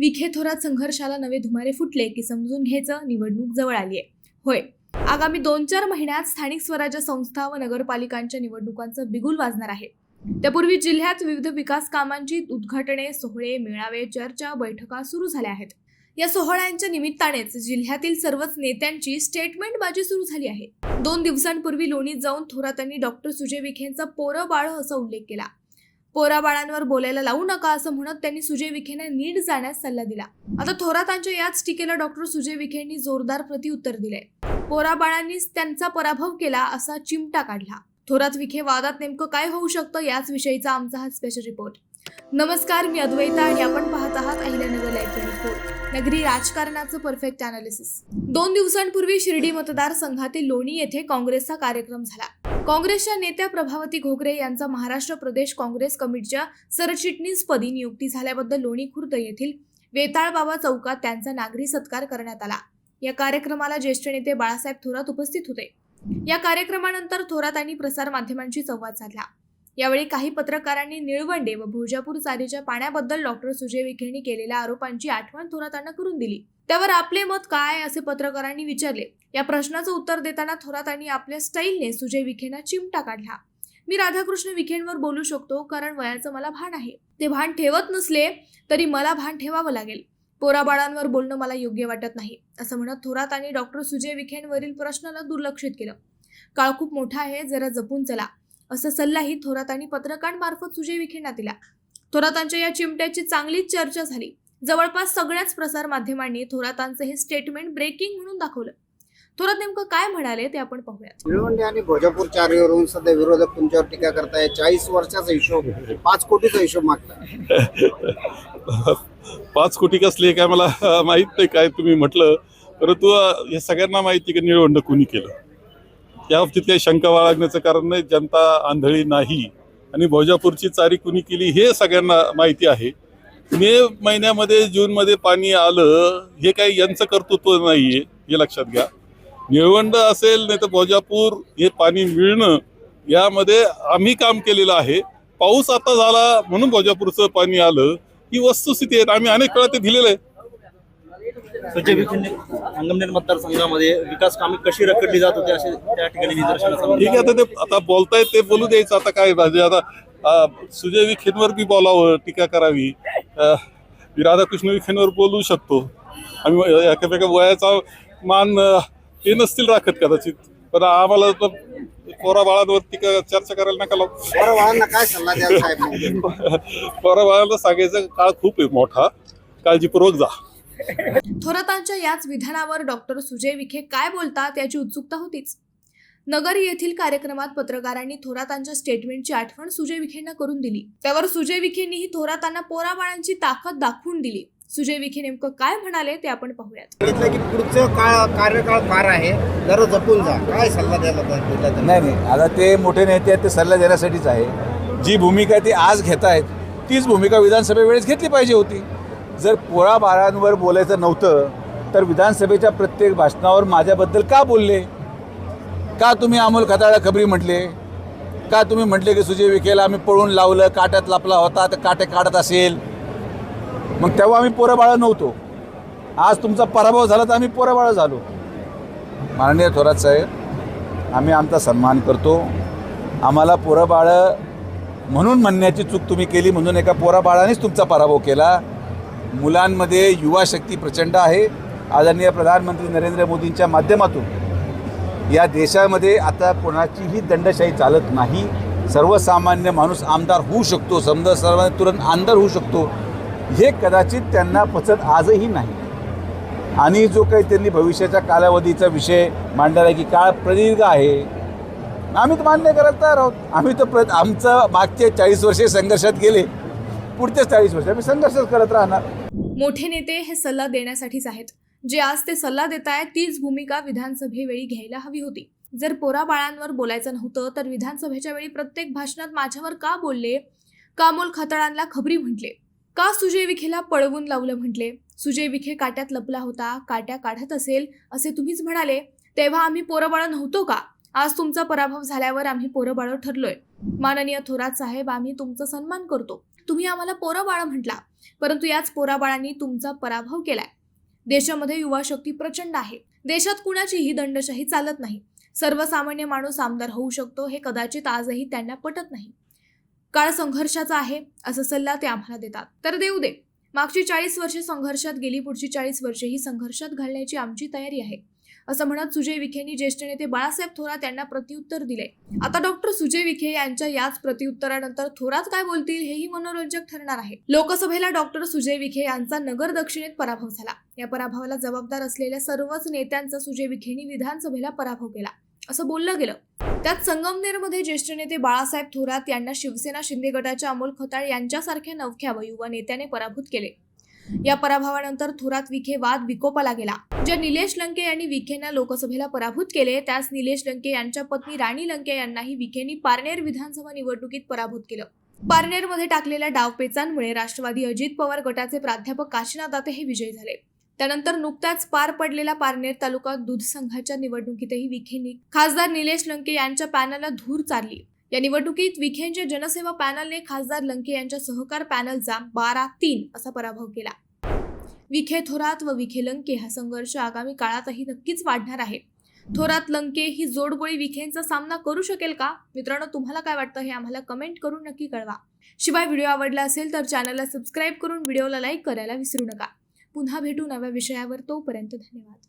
विखे थोरात संघर्षाला नवे धुमारे फुटले की समजून घ्यायचं निवडणूक जवळ आली आहे. होय. आगामी दोन चार महिन्यात स्थानिक स्वराज्य संस्था व नगरपालिकांच्या निवडणुकांचं बिगुल वाजणार आहे. त्यापूर्वी जिल्ह्यात विविध विकास कामांची उद्घाटने सोहळे मेळावे चर्चा बैठका सुरू झाल्या आहेत. या सोहळ्यांच्या निमित्तानेच जिल्ह्यातील सर्वच नेत्यांची स्टेटमेंट बाजी सुरू झाली आहे. दोन दिवसांपूर्वी लोणीत जाऊन थोरातांनी डॉक्टर सुजय विखेंचा पोरं बाळ असा उल्लेख केला. पोराबाळांवर बोलायला लावू नका असं म्हणत त्यांनी सुजय विखेंना नीट जाण्यास सल्ला दिला. आता थोरातांच्या याच टीकेला डॉक्टर सुजय विखेंनी जोरदार प्रतिउत्तर दिले पोराबाळांनीच त्यांचा पराभव केला असा चिमटा काढला. थोरात विखे वादात नेमकं काय होऊ शकतं याच विषयीचा आमचा हा स्पेशल रिपोर्ट नमस्कार मी अद्वैता आणि आपण पाहत आहात अहिल्यानगर लाईव्ह नगरी राजकारणाचं परफेक्ट अनालिसिस दोन दिवसांपूर्वी शिर्डी मतदारसंघातील लोणी येथे काँग्रेसचा कार्यक्रम झाला. काँग्रेसच्या नेत्या प्रभावती घोगरे यांचा महाराष्ट्र प्रदेश काँग्रेस कमिटीच्या सरचिटणीसपदी नियुक्ती झाल्याबद्दल लोणी खुर्द येथील वेताळबाबा चौकात त्यांचा नागरी सत्कार करण्यात आला. या कार्यक्रमाला ज्येष्ठ नेते बाळासाहेब थोरात उपस्थित होते. या कार्यक्रमानंतर थोरात यांनी प्रसारमाध्यमांशी संवाद साधला. यावेळी काही पत्रकारांनी निळवंडे व भोजापूर चारीच्या पाण्याबद्दल डॉक्टर सुजय विखेंनी केलेल्या आरोपांची आठवण थोरातांना करून दिली. त्यावर आपले मत काय असे पत्रकारांनी विचारले. या प्रश्नाचं उत्तर देताना थोरातांनी आपल्या स्टाईलने सुजय विखेंना चिमटा काढला. मी राधाकृष्ण विखेंवर बोलू शकतो कारण वयाचं मला भान आहे. ते भान ठेवत नसले तरी मला भान ठेवावं लागेल. पोराबाळांवर बोलणं मला योग्य वाटत नाही असं म्हणत थोरात आणि डॉक्टर सुजय विखेंवरील प्रश्नाला दुर्लक्षित केलं. काळ खूप मोठा आहे जरा जपून चला असा सल्लाही थोरातांनी पत्रकारांमार्फत सुजय विखेंना दिला. थोरातांच्या या चिमट्याची चांगलीच चर्चा झाली. जवळपास सगळ्याच प्रसार माध्यमांनी थोरातांचं हे स्टेटमेंट ब्रेकिंग म्हणून दाखवलं. थोरात नेमकं काय म्हणाले ते आपण पाहूयात. निळवंडे आणि भोजापूर चारीवरून सध्या विरोधक तुमच्यावर टीका करताय. चाळीस वर्षाचा हिशोब पाच कोटीचा हिशोब मागताय. पाच कोटी कसले काय मला माहीत नाही काय तुम्ही म्हटलं. परंतु हे सगळ्यांना माहिती की निळवंड कोणी केलं? या बाबतीत काही शंका बाळगण्याचं कारण नाही. जनता आंधळी नाही. आणि भोजापूरची चारी कुणी केली हे सगळ्यांना माहिती आहे. मे महिन्यामध्ये जूनमध्ये पाणी आलं हे काही यांचं कर्तृत्व नाहीये हे लक्षात घ्या. निळवंड असेल नाही तर भोजापूर हे पाणी मिळणं यामध्ये आम्ही काम केलेलं आहे. पाऊस आता झाला म्हणून भोजापूरचं पाणी आलं. ही वस्तुस्थिती आहे आम्ही अनेक वेळा ते दिलेलं आहे. सुजय विखेंनी संगमनेर मतदारसंघामध्ये विकास कामे कशी रखडली जात होती असे त्या ठिकाणी निदर्शनास. ठीक आहे आता ते आता बोलतायत ते बोलू द्यायचं आता काय आता सुजय विखेंवर बी बोलावं टीका करावी. राधाकृष्ण विखेंवर बोलू शकतो. आम्ही एकामेका वयाचा मान ते नसतील राखत कदाचित. पण आम्हाला तर पोरा बाळांवर टीका चर्चा करायला नका लावू. बरं बाळांना काय सल्ला द्याल साहेब पोरा बाळांना सांगायचा काळ खूप आहे मोठा. काळजीपूर्वक जा. थोरातांच्या याच विधानावर डॉक्टर सुजय विखे काय बोलतात याची उत्सुकता होतीच. नगर येथील कार्यक्रमात पत्रकारांनी थोरातांच्या स्टेटमेंटची आठवण सुजय विखेंना करून दिली. त्यावर सुजय विखेंनीही थोरातांना पोराबाळांची ताकद दाखवून दिली. सुजय विखे नेमकं काय म्हणाले ते आपण पाहूयात. की पुढचं काळ कार्यकाळ फार आहे. जरा जपून जा. काय सल्ला द्यायला पाहिजे नाही नाही. आता ते मोठे नेते आहेत ते सल्ला देण्यासाठीच आहे. जी भूमिका ते आज घेत आहेत तीच भूमिका विधानसभेवेळेस घेतली पाहिजे होती. जर पोळा बाळांवर बोलायचं नव्हतं तर विधानसभेच्या प्रत्येक भाषणावर माझ्याबद्दल का बोलले? का तुम्ही अमोल खताळा खबरी म्हटले? का तुम्ही म्हटले की सुजय विखेला आम्ही पळून लावलं काट्यात लापला होता तर काटे काढत असेल? मग तेव्हा आम्ही पोरंबाळं नव्हतो. आज तुमचा पराभव झाला तर आम्ही पोरंबाळं झालो. माननीय थोरात साहेब आम्ही आमचा सन्मान करतो. आम्हाला पोरं बाळं म्हणून म्हणण्याची चूक तुम्ही केली म्हणून एका पोरा बाळानेच तुमचा पराभव केला. मुलांमध्ये युवा शक्ती प्रचंड आहे. आदरणीय प्रधानमंत्री नरेंद्र मोदींच्या माध्यमातून या देशामध्ये आता कोणाचीही दंडशाही चालत नाही. सर्वसामान्य माणूस आमदार होऊ शकतो. समजा सर्व तुरंत आमदार होऊ शकतो. हे कदाचित त्यांना पचत आजही नाही. आणि जो काही त्यांनी भविष्याच्या कालावधीचा विषय मांडला आहे की काळ प्रदीर्घ आहे. आम्ही तर मान्य करायला तयार आहोत. आम्ही तर प्र आमचं मागचे चाळीस वर्षे संघर्षात गेले. पुढचे चाळीस वर्ष आम्ही संघर्षच करत राहणार. मोठे नेते हे सल्ला देण्यासाठीच आहेत. जे आज ते सल्ला देत आहेत तीच भूमिका विधानसभेवेळी घ्यायला हवी होती. जर पोरा बाळांवर बोलायचं नव्हतं तर विधानसभेच्या वेळी प्रत्येक भाषणात माझ्यावर का बोलले? का अमोल खताळांना खबरी म्हटले. का सुजय विखेला पळवून लावलं म्हटले? सुजय विखे काट्यात लपला होता काट्या काढत असेल असे तुम्हीच म्हणाले. तेव्हा आम्ही पोरबाळं नव्हतो का? आज तुमचा पराभव झाल्यावर आम्ही पोरबाळं ठरलोय. माननीय थोरात साहेब आम्ही तुमचा सन्मान करतो. तुम्ही आम्हाला पोरबाळ म्हटला परंतु याच पोराबाळांनी तुमचा पराभव केलाय. देशामध्ये युवा शक्ती प्रचंड आहे. देशात कुणाचीही दंडशाही चालत नाही. सर्वसामान्य माणूस आमदार होऊ शकतो हे कदाचित आजही त्यांना पटत नाही. काळ संघर्षाचा आहे असा सल्ला ते आम्हाला देतात. तर देऊ दे. मागची चाळीस वर्षे संघर्षात गेली पुढची चाळीस वर्षे ही संघर्षात घालण्याची आमची तयारी आहे. असं म्हणत सुजय विखेंनी ज्येष्ठ नेते बाळासाहेब थोरात यांना प्रत्युत्तर दिले. आता डॉक्टर सुजय विखे यांच्या याच प्रत्युत्तरानंतर थोरात काय बोलतील हेही मनोरंजक ठरणार आहे. लोकसभेला डॉक्टर सुजय विखे यांचा नगर दक्षिणेत पराभव झाला. या पराभवाला जबाबदार असलेल्या सर्वच नेत्यांचा सुजय विखेंनी विधानसभेला पराभव केला. असं बोललं गेलं. त्यात संगमनेरमध्ये ज्येष्ठ नेते बाळासाहेब थोरात यांना शिवसेना शिंदे गटाच्या अमोल खताळ यांच्यासारख्या नवख्या व युवा नेत्याने पराभूत केले. या पराभवानंतर थोरात विखे वाद विकोपाला गेला. ज्या निलेश लंके यांनी विखेंना लोकसभेला पराभूत केले त्याच निलेश लंके यांच्या पत्नी राणी लंके यांनाही विखेंनी पारनेर विधानसभा निवडणुकीत पराभूत केलं. पारनेरमध्ये टाकलेल्या डावपेचांमुळे राष्ट्रवादी अजित पवार गटाचे प्राध्यापक काशीनाथ दाते हे विजयी झाले. त्यानंतर नुकत्याच पार पडलेल्या पारनेर तालुका दूध संघाच्या निवडणुकीतही विखेंनी खासदार निलेश लंके यांच्या पॅनलला धूर चारली. या निवडणुकीत विखेंच्या जनसेवा पॅनलने खासदार लंके यांच्या सहकार पॅनलचा बारा तीन असा पराभव केला. विखे थोरात व विखे लंके हा संघर्ष आगामी काळातही नक्कीच वाढणार आहे. थोरात लंके ही जोडगोळी विखेंचा सामना करू शकेल का? मित्रांनो तुम्हाला काय वाटतं हे आम्हाला कमेंट करून नक्की कळवा. शिवाय व्हिडिओ आवडला असेल तर चॅनलला सबस्क्राईब करून व्हिडिओला लाईक करायला विसरू नका. पुन्हा भेटू नव्या विषयावर तोपर्यंत धन्यवाद.